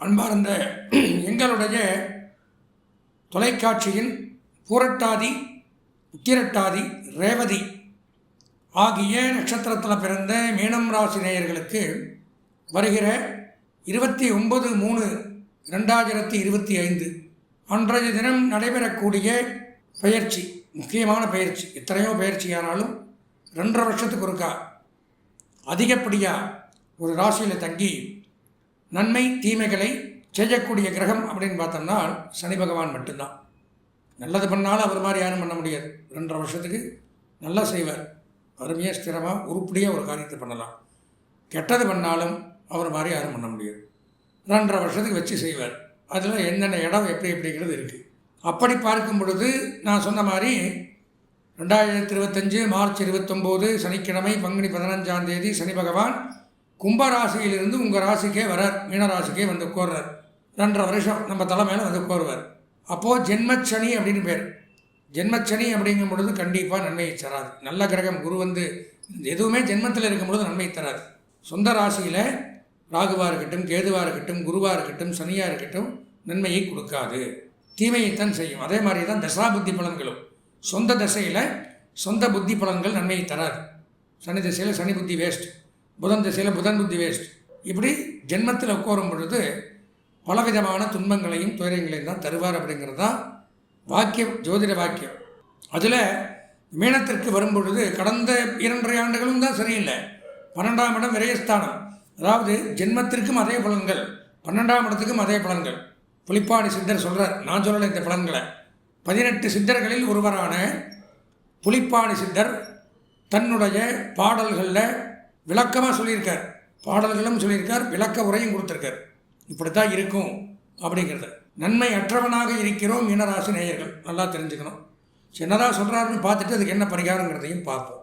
அன்பார்ந்த எங்களுடைய தொலைக்காட்சியின் பூரட்டாதி உத்திரட்டாதி ரேவதி ஆகிய நட்சத்திரத்தில் பிறந்த மீனம் ராசி நேயர்களுக்கு வருகிற இருபத்தி ஒன்பது மூணு ரெண்டாயிரத்தி இருபத்தி ஐந்து அன்றைய தினம் நடைபெறக்கூடிய பயிற்சி முக்கியமான பயிற்சி எத்தனையோ பயிற்சி ஆனாலும் ரெண்டரை வருஷத்துக்கு ஒருக்கா. அதிகப்படியாக ஒரு ராசியில் தங்கி நன்மை தீமைகளை செய்யக்கூடிய கிரகம் அப்படின்னு பார்த்தோம்னா சனி பகவான் மட்டும்தான். நல்லது பண்ணாலும் அவர் மாதிரி யாரும் பண்ண முடியாது. ரெண்டரை வருஷத்துக்கு நல்லா செய்வார். அருமையாக ஸ்திரமாக உருப்படியாக ஒரு காரியத்தை பண்ணலாம். கெட்டது பண்ணாலும் அவர் மாதிரி யாரும் பண்ண முடியாது. ரெண்டரை வருஷத்துக்கு வச்சு செய்வார். அதில் என்னென்ன இடம் எப்படி எப்படிங்கிறது இருக்குது அப்படி பார்க்கும் பொழுது நான் சொன்ன மாதிரி ரெண்டாயிரத்தி இருபத்தஞ்சு மார்ச் இருபத்தொம்போது சனிக்கிழமை பங்குனி பதினஞ்சாம் தேதி சனி பகவான் கும்பராசியிலிருந்து உங்கள் ராசிக்கே வரார் மீனராசிக்கே வந்து கோர்றார் ரெண்டரை வருஷம் நம்ம தலைமையில் வந்து கோருவார் அப்போது ஜென்மச்சனி அப்படின்னு பேர். ஜென்மச்சனி அப்படிங்கும் பொழுது கண்டிப்பாக நன்மையை தராது. நல்ல கிரகம் குரு வந்து எதுவுமே ஜென்மத்தில் இருக்கும் பொழுது நன்மை தராது. சொந்த ராசியில் ராகுவாக இருக்கட்டும் கேதுவாக இருக்கட்டும் குருவாக இருக்கட்டும் சனியாக இருக்கட்டும் நன்மையை கொடுக்காது. தீமையைத்தான் செய்யும். அதே மாதிரி தான் தசா புத்தி பலன்களும். சொந்த தசையில் சொந்த புத்தி பலன்கள் நன்மையை தராது. சனி திசையில் சனி புத்தி வேஸ்ட் புதன் திசையில் புதன் புத்தி வேஸ்ட் இப்படி ஜென்மத்தில் உட்காரும் பொழுது பலவிதமான துன்பங்களையும் துயரங்களையும் தான் தருவார் அப்படிங்கிறது தான் வாக்கியம் ஜோதிட வாக்கியம். அதில் மீனத்திற்கு வரும்பொழுது கடந்த இரண்டரை ஆண்டுகளும் தான் சரியில்லை. பன்னெண்டாம் இடம் விரயஸ்தானம். அதாவது ஜென்மத்திற்கும் அதே பலன்கள் பன்னெண்டாம் இடத்துக்கும் அதே பலன்கள். புலிப்பாடி சித்தர் சொல்கிறார் நான் சொல்லலை இந்த பலன்களை. பதினெட்டு சித்தர்களில் ஒருவரான புலிப்பாடி சித்தர் தன்னுடைய பாடல்களில் விளக்கமாக சொல்லியிருக்கார். பாடல்களும் சொல்லியிருக்கார் விளக்க உரையும் கொடுத்துருக்கார். இப்படித்தான் இருக்கும் அப்படிங்கிறது. நன்மை அற்றவனாக இருக்கிறோம் மீனராசி நேயர்கள். நல்லா தெரிஞ்சுக்கணும். சின்னதாக சொல்கிறாருன்னு பார்த்துட்டு அதுக்கு என்ன பரிகாரங்கிறதையும் பார்ப்போம்.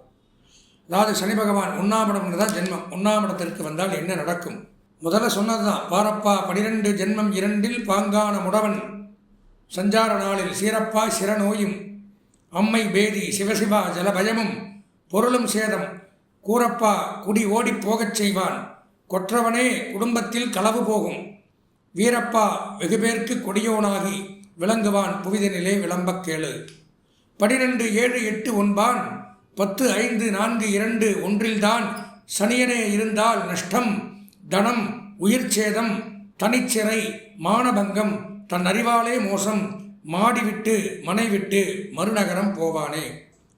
அதாவது சனி பகவான் உண்ணாமடம்னு தான் ஜென்மம். உண்ணாமடத்திற்கு வந்தால் என்ன நடக்கும்? முதல்ல சொன்னது தான் பாரப்பா பனிரெண்டு ஜென்மம் இரண்டில் பாங்கான முடவன். சஞ்சார நாளில் சீரப்பா சிறநோயும் அம்மை பேதி சிவசிவா ஜலபயமும். பொருளும் சேதம். கூரப்பா குடி ஓடிப் போகச் செய்வான். கொற்றவனே குடும்பத்தில் களவு போகும். வீரப்பா வெகுபேர்க்கு கொடியோனாகி விளங்குவான் புவிதனிலே விளம்பக் கேளு. பனிரெண்டு ஏழு எட்டு ஒன்பான் பத்து ஐந்து நான்கு இரண்டு ஒன்றில்தான் சனியனே இருந்தால் நஷ்டம் தனம் உயிர் சேதம் தனிச்சிறை மானபங்கம் தன் அறிவாலே மோசம் மாடி விட்டு மனை விட்டு மறுநகரம் போவானே.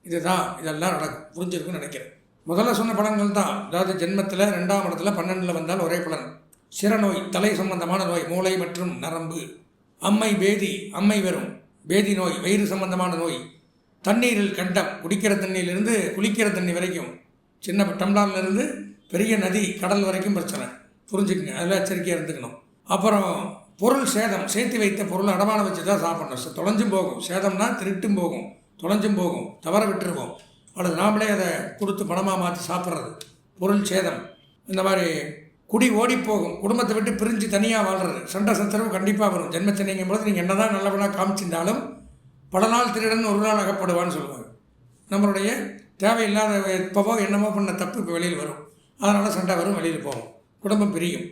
இதுதான் இதெல்லாம் நடக்கும் புரிஞ்சிருக்குன்னு நினைக்கிறேன். முதல்ல சொன்ன பலன்கள் தான். அதாவது ஜென்மத்தில் ரெண்டாம் இடத்துல பன்னெண்டில் வந்தால் ஒரே பலன். சிறநோய் தலை சம்பந்தமான நோய் மூளை மற்றும் நரம்பு. அம்மை பேதி அம்மை வரும் பேதி நோய் வயிறு சம்பந்தமான நோய். தண்ணீரில் கண்டம் குடிக்கிற தண்ணியிலிருந்து குளிக்கிற தண்ணி வரைக்கும். சின்ன டம்ளான்லேருந்து பெரிய நதி கடல் வரைக்கும் பிரச்சனை. புரிஞ்சுக்குங்க அதில் எச்சரிக்கையாக இருந்துக்கணும். அப்புறம் பொருள் சேதம் சேர்த்து வைத்த பொருள் அடமானம் வச்சு தான் சாப்பிடணும் தொலைஞ்சும் போகும். சேதம்னா திருட்டும் போகும். தொலைஞ்சும் போகும். தவற விட்டுருவோம். அல்லது நாமளே அதை கொடுத்து பணமாக மாற்றி சாப்பிட்றது. பொருள் சேதம். இந்த மாதிரி குடி ஓடி போகும். குடும்பத்தை விட்டு பிரிஞ்சு தனியாக வாழ்கிறது சண்டை சச்சரவு கண்டிப்பாக வரும். ஜென்மச்சனைங்கும் போது நீங்கள் என்னதான் நல்லவனாக காமிச்சிருந்தாலும் பல நாள் திருடன் ஒரு நாள் அகப்படுவான்னு சொல்லுவாங்க. நம்மளுடைய தேவையில்லாத எப்போவோ என்னமோ பண்ண தப்பு இப்போ வெளியில் வரும். அதனால் சண்டை வரும் வெளியில் போகும். குடும்பம் பிரியும்.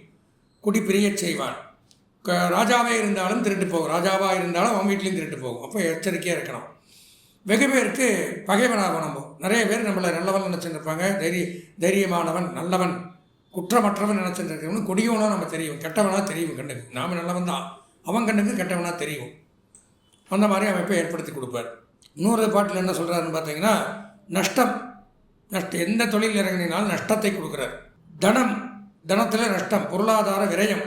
குடி பிரிய செய்வான். க- ராஜாவே இருந்தாலும் திருட்டு போகும். ராஜாவாக இருந்தாலும் அவன் வீட்லேயும் திருட்டு போகும். அப்போ எச்சரிக்கையாக இருக்கணும். வெகு பேருக்கு பகைவனாகும் நம்ம நிறைய பேர் நம்மளை நல்லவன் நினச்சிட்டு இருப்பாங்க தைரிய தைரியமானவன் நல்லவன் குற்றமற்றவன் நினச்சிட்டு இருக்கிறவன் கொடியவனா நம்ம தெரியும். கெட்டவனாக தெரியும் கண்ணுக்கு. நாம் நல்லவன் தான். அவன் கண்ணுக்கு கெட்டவனாக தெரியும். அந்த மாதிரி அமைப்பை ஏற்படுத்தி கொடுப்பார். இன்னொரு பாட்டில் என்ன சொல்கிறாருன்னு பார்த்தீங்கன்னா நஷ்டம் நஷ்டம் எந்த தொழில் இறங்கினாலும் நஷ்டத்தை கொடுக்குறார். தனம் தனத்தில் நஷ்டம் பொருளாதார விரயம்.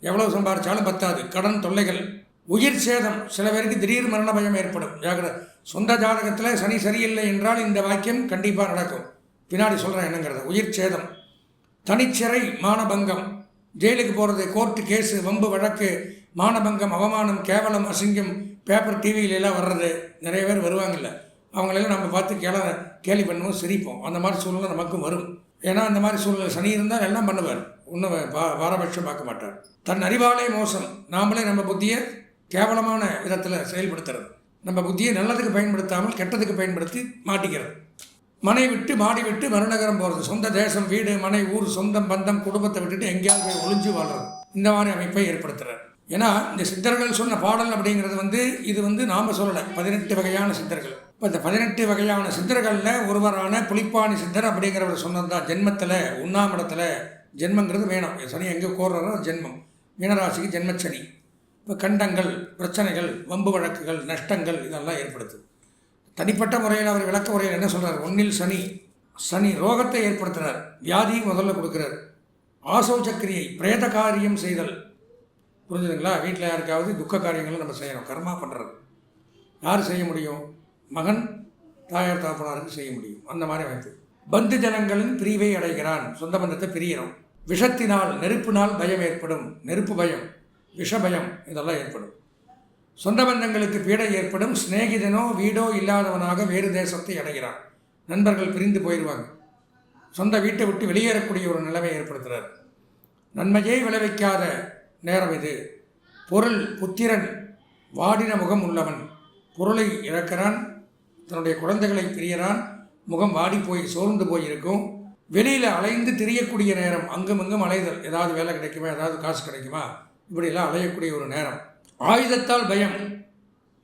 எவ்வளவு சம்பாதிச்சாலும் பத்தாது. கடன் தொல்லைகள் உயிர் சேதம். சில பேருக்கு திடீர் மரண பயம் ஏற்படும். ஜாகிரதை சொந்த ஜாதகத்தில் சனி சரியில்லை என்றால் இந்த வாக்கியம் கண்டிப்பாக நடக்கும். பின்னாடி சொல்கிறேன் என்னங்கிறத உயிர் சேதம். தனிச்சிறை மானபங்கம். ஜெயிலுக்கு போகிறது கோர்ட்டு கேஸு வம்பு வழக்கு மானபங்கம் அவமானம் கேவலம் அசிங்கம் பேப்பர் டிவியில எல்லாம் வர்றது நிறைய பேர் வருவாங்கல்ல. அவங்களெல்லாம் நம்ம பார்த்து கேள கேலி பண்ணுவோம் சிரிப்போம். அந்த மாதிரி சூழ்நிலை நமக்கும் வரும். ஏன்னா அந்த மாதிரி சூழ்நிலை சனி இருந்தால் எல்லாம் பண்ணுவார். ஒன்றும் பா- பாரபட்சம் பார்க்க மாட்டார். தன் அறிவாலே மோசம். நாமளே நம்ம புத்தியை கேவலமான விதத்தில் செயல்படுத்துறது. நம்ம புத்தியை நல்லதுக்கு பயன்படுத்தாமல் கெட்டதுக்கு பயன்படுத்தி மாட்டிக்கிறது மனை விட்டு மாடி விட்டு மறுநகரம் போகிறது சொந்த தேசம் வீடு மனை ஊர் சொந்தம் பந்தம் குடும்பத்தை விட்டுட்டு எங்கேயாவது போய் ஒளிஞ்சு வாழ்றது. இந்த மாதிரி அமைப்பை ஏற்படுத்துகிறார் ஏன்னா இந்த சித்தர்கள் சொன்ன பாடல் அப்படிங்கிறது வந்து இது வந்து நாம் சொல்லலை. பதினெட்டு வகையான சித்தர்கள். இப்போ இந்த பதினெட்டு வகையான சித்தர்களில் ஒருவரான புலிப்பாணி சித்தர் அப்படிங்கிறவர் சொன்னது தான் ஜென்மத்தில் உண்ணாமடத்தில் ஜென்மங்கிறது வேணும். சனி எங்கே கோர்றாரோ ஜென்மம். மீனராசிக்கு ஜென்மச்சனி. இப்போ கண்டங்கள் பிரச்சனைகள் வம்பு வழக்குகள் நஷ்டங்கள் இதெல்லாம் ஏற்படுது தனிப்பட்ட முறையில் அவர் விளக்க முறையில் என்ன சொல்கிறார் ஒன்றில் சனி சனி ரோகத்தை ஏற்படுத்தினார் வியாதியை முதல்ல கொடுக்குறார். ஆசோ சக்கிரியை பிரேத காரியம் செய்தல். புரிஞ்சுதுங்களா? வீட்டில் யாருக்காவது துக்க காரியங்களை நம்ம செய்யணும். கர்மா பண்ணுறது யார் செய்ய முடியும்? மகன் தாயார் தாப்பனாருக்கு செய்ய முடியும். அந்த மாதிரி அமைப்பு. பந்து ஜனங்களின் பிரிவை அடைகிறான். சொந்த பந்தத்தை பிரியணும் விஷத்தினால் நெருப்பினால் பயம் ஏற்படும். நெருப்பு பயம். விஷபயம் இதெல்லாம் ஏற்படும். சொந்த பந்தங்களுக்கு பீடை ஏற்படும். சிநேகிதனோ வீடோ இல்லாதவனாக வேறு தேசத்தை அடைகிறான். நண்பர்கள் பிரிந்து போயிடுவாங்க. சொந்த வீட்டை விட்டு வெளியேறக்கூடிய ஒரு நிலைமை ஏற்படுத்துகிறார் நன்மையே விளைவிக்காத நேரம் இது. பொருள் புத்திரன் வாடின முகம் உள்ளவன். பொருளை இழக்கிறான். தன்னுடைய குழந்தைகளை பிரியறான். முகம் வாடி போய் சோர்ந்து போயிருக்கும். வெளியில் அலைந்து திரியக்கூடிய நேரம் அங்கும் இங்கும் அலைதல். ஏதாவது வேலை கிடைக்குமா? ஏதாவது காசு கிடைக்குமா? இப்படியெல்லாம் அலையக்கூடிய ஒரு நேரம். ஆயுதத்தால் பயம்.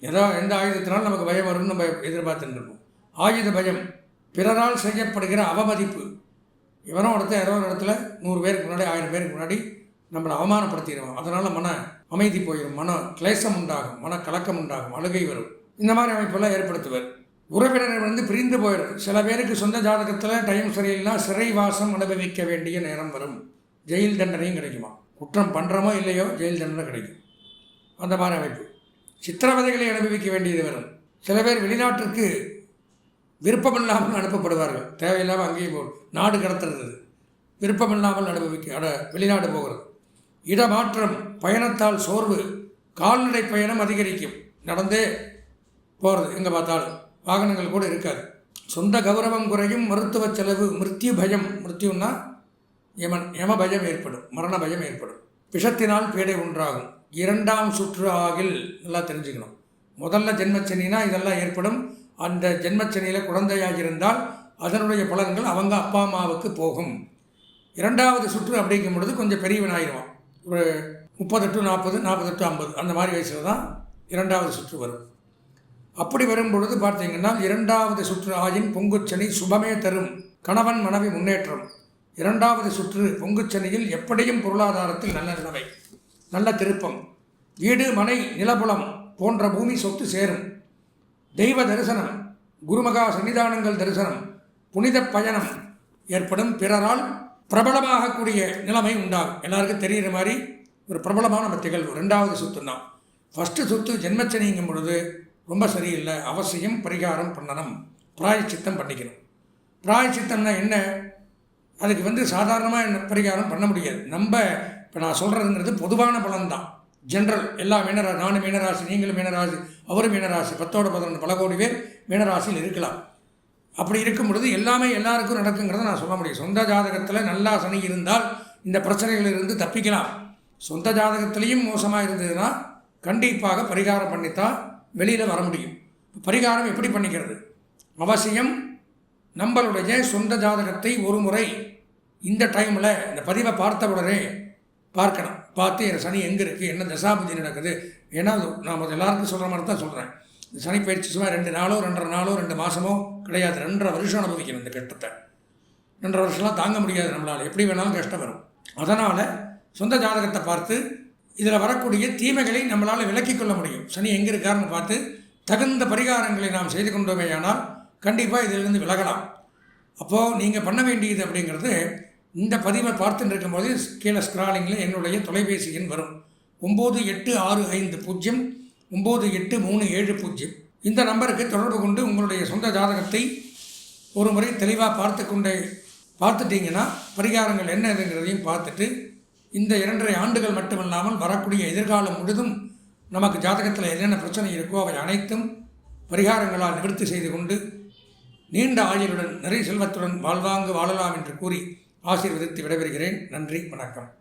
ஏதோ எந்த ஆயுதத்தினாலும் நமக்கு பயம் வரும்னு நம்ம எதிர்பார்த்துட்டு ஆயுத பயம். பிறரால் செய்யப்படுகிற அவமதிப்பு. இவனும் ஒருத்தர் ஏதோ ஒரு இடத்துல நூறு பேருக்கு முன்னாடி ஆயிரம் பேருக்கு முன்னாடி நம்மளை அவமானப்படுத்திடுவோம் அதனால் மன அமைதி போயிடும் மன கிளேசம் உண்டாகும். மன கலக்கம் உண்டாகும். அழுகை வரும். இந்த மாதிரி அமைப்பெல்லாம் ஏற்படுத்துவர். உறவினர் வந்து பிரிந்து போயிடும் சில பேருக்கு சொந்த ஜாதகத்தில் டைம் சரியில்லைனா சிறைவாசம் அனுபவிக்க வேண்டிய நேரம் வரும். ஜெயில் தண்டனையும் கிடைக்குமா குற்றம் பண்ணுறமோ இல்லையோ ஜெயில் தண்டனை கிடைக்கும். அந்த மாதிரி அமைப்பு. சித்திரவதைகளை அனுபவிக்க வேண்டியது வரும் சில பேர் வெளிநாட்டிற்கு விருப்பமில்லாமல் அனுப்பப்படுவார்கள். தேவையில்லாமல் அங்கேயும் போ நாடு கடத்துறது. விருப்பமில்லாமல் அனுபவிக்க அட வெளிநாடு போகிறது. இடமாற்றம் பயணத்தால் சோர்வு கால்நடை பயணம் அதிகரிக்கும். நடந்தே போகிறது எங்கே பார்த்தாலும். வாகனங்கள் கூட இருக்காது. சொந்த கௌரவம் குறையும் மருத்துவ செலவு மிருத்யு பயம். மிருத்யுன்னா யமன் யம பயம் ஏற்படும் மரண பயம் ஏற்படும். விஷத்தினால் பேடை உண்டாகும் இரண்டாம் சுற்று ஆகில் நல்லா தெரிஞ்சுக்கணும். முதல்ல ஜென்மச்சனினா இதெல்லாம் ஏற்படும். அந்த ஜென்மச்சனியில் குழந்தையாக இருந்தால் அதனுடைய பலன்கள் அவங்க அப்பா அம்மாவுக்கு போகும். இரண்டாவது சுற்று அப்படிங்கும் பொழுது கொஞ்சம் பெரியவனாயிருவான். ஒரு முப்பது டு நாற்பது நாற்பது டு ஐம்பது அந்த மாதிரி வயசில் தான் இரண்டாவது சுற்று வரும். அப்படி வரும் பொழுது பார்த்தீங்கன்னா இரண்டாவது சுற்று ஆயின் பொங்குச்சனி சுபமே தரும். கணவன் மனைவி முன்னேற்றம். இரண்டாவது சுற்று பொங்குச்சனியில் எப்படியும் பொருளாதாரத்தில் நல்ல நிலவை நல்ல திருப்பம் வீடு மனை நிலபுலம் போன்ற பூமி சொத்து சேரும். தெய்வ தரிசனம் குருமகா சன்னிதானங்கள் தரிசனம் புனித பயணம் ஏற்படும். பிறரால் பிரபலமாகக்கூடிய நிலைமை உண்டாகும். எல்லாருக்கும் தெரிகிற மாதிரி ஒரு பிரபலமான நம்ம திகழ்வு. ரெண்டாவது சுத்து தான் ஃபஸ்ட்டு சுத்து ஜென்மச்சனிங்கும் பொழுது ரொம்ப சரியில்லை. அவசியம் பரிகாரம் பண்ணணும். பிராயச்சித்தம் பண்ணிக்கணும். பிராயச்சித்தம்னா என்ன? அதுக்கு வந்து சாதாரணமாக என்ன பரிகாரம் பண்ண முடியாது. நம்ம இப்போ நான் சொல்கிறதுங்கிறது பொதுவான பலன் தான் ஜென்ரல் எல்லா மீனரா நானும் மீனராசி நீங்களும் மீனராசி அவரும் மீனராசி பத்தோட பதினொன்று பல கோடி பேர் மீனராசியில் இருக்கலாம். அப்படி இருக்கும் பொழுது எல்லாமே எல்லாருக்கும் நடக்குங்கிறத நான் சொல்ல முடியும். சொந்த ஜாதகத்தில் நல்லா சனி இருந்தால் இந்த பிரச்சனைகளிலிருந்து தப்பிக்கலாம். சொந்த ஜாதகத்திலையும் மோசமாக இருந்ததுன்னா கண்டிப்பாக பரிகாரம் பண்ணித்தான் வெளியில் வர முடியும். பரிகாரம் எப்படி பண்ணிக்கிறது? அவசியம் நம்மளுடைய சொந்த ஜாதகத்தை ஒரு முறை இந்த டைமில் இந்த பதிவை பார்த்த உடனே பார்க்கணும். பார்த்து என் சனி எங்கே இருக்குது என்ன தசாபுதி நடக்குது? ஏன்னா நான் எல்லாருக்கும் சொல்கிற மாதிரி தான் சொல்கிறேன் இந்த சனி பயிற்சி சும்மா ரெண்டு நாளோ ரெண்டரை நாளோ ரெண்டு மாதமோ கிடையாது. ரெண்டரை வருஷம் அனுபவிக்கணும் இந்த கஷ்டத்தை ரெண்டரை வருஷம்லாம் தாங்க முடியாது நம்மளால். எப்படி வேணாலும் கஷ்டம் வரும். அதனால் சொந்த ஜாதகத்தை பார்த்து இதில் வரக்கூடிய தீமைகளை நம்மளால் விலக்கிக் கொள்ள முடியும். சனி எங்கே இருக்காருன்னு பார்த்து தகுந்த பரிகாரங்களை நாம் செய்து கொண்டோமேயானால் கண்டிப்பாக இதிலிருந்து விலகலாம். அப்போது நீங்கள் பண்ண வேண்டியது அப்படிங்கிறது இந்த பதிவை பார்த்துட்டு இருக்கும்போது கீழே ஸ்க்ராலிங்கில் என்னுடைய தொலைபேசி எண் வரும். ஒம்பது எட்டு ஆறு ஐந்து பூஜ்ஜியம் ஒம்பது எட்டு மூணு ஏழு பூஜ்ஜியம். இந்த நம்பருக்கு தொடர்பு கொண்டு உங்களுடைய சொந்த ஜாதகத்தை ஒரு முறை தெளிவாக பார்த்து கொண்டே பார்த்துட்டிங்கன்னா பரிகாரங்கள் என்னதுங்கிறதையும் பார்த்துட்டு இந்த இரண்டரை ஆண்டுகள் மட்டுமல்லாமல் வரக்கூடிய எதிர்காலம் முழுதும் நமக்கு ஜாதகத்தில் என்னென்ன பிரச்சனை இருக்கோ அவை அனைத்தும் பரிகாரங்களால் நிவர்த்தி செய்து கொண்டு நீண்ட ஆயுளுடன் நிறை செல்வத்துடன் வாழ்வாங்கு வாழலாம் என்று கூறி ஆசீர்வதித்து விடைபெறுகிறேன். நன்றி வணக்கம்.